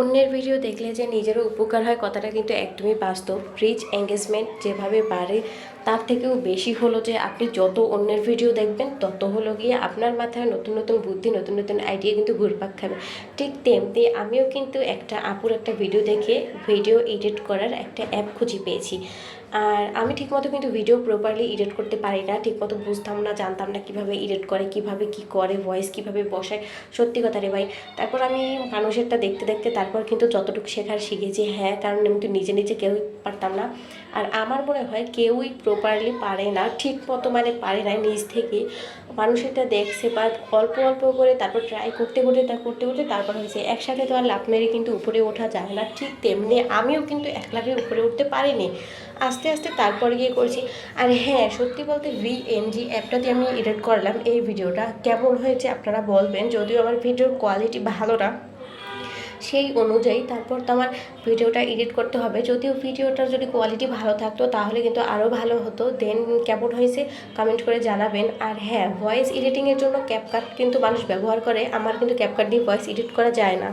অন্যের ভিডিও দেখলে যে নিজেরও উপকার হয়, কথাটা কিন্তু একদমই বাস্তব। রিচ এঙ্গেজমেন্ট যেভাবে বাড়ে তার থেকেও বেশি হলো যে আপনি যত অন্যের ভিডিও দেখবেন, তত হলো গিয়ে আপনার মাথায় নতুন নতুন বুদ্ধি, নতুন নতুন আইডিয়া কিন্তু ঘুরপাক খাবে। ঠিক তেমনি আমিও কিন্তু একটা আপুর একটা ভিডিও দেখে ভিডিও এডিট করার একটা অ্যাপ খুঁজে পেয়েছি। আর আমি ঠিকমতো কিন্তু ভিডিও প্রপারলি এডিট করতে পারি না, ঠিকমতো বুঝতাম না, জানতাম না কীভাবে এডিট করে, কীভাবে কি করে ভয়েস কীভাবে বসায়। সত্যি কথা রে ভাই, তারপর আমি মানুষেরটা দেখতে দেখতে তারপর কিন্তু যতটুকু শেখার শিখেছি হ্যাঁ কারণ আমি তো নিজে নিজে কেউই পারতাম না। আর আমার মনে হয় কেউই প্রপারলি পারে না ঠিক মতো মানে পারে না নিজ থেকে। মানুষেরটা দেখছে বা অল্প অল্প করে তারপর ট্রাই করতে করতে, তা করতে করতে তারপর হয়েছে, একসাথে তো আর লাভ মেরে কিন্তু উপরে ওঠা যায় না। ঠিক তেমনি আমিও কিন্তু এক লাফে উপরে উঠতে পারিনি। আস্তে আস্তে তারপরে গিয়ে করছি। আর হ্যাঁ সত্যি বলতে ভিএনজি অ্যাপটাতে আমি এডিট করলাম। এই ভিডিওটা কেমন হয়েছে আপনারা বলবেন। যদিও আমার ভিডিওর কোয়ালিটি ভালো না। সেই অনুযায়ী তারপর তো আমার ভিডিওটা এডিট করতে হবে। যদিও ভিডিওটার যদি কোয়ালিটি ভালো থাকতো, তাহলে কিন্তু আরও ভালো হতো। দেন কেমন হয়েছে কমেন্ট করে জানাবেন। আর হ্যাঁ ভয়েস এডিটিংয়ের জন্য ক্যাপকাট কিন্তু মানুষ ব্যবহার করে। আমার কিন্তু ক্যাপকাট দিয়ে ভয়েস এডিট করা যায় না।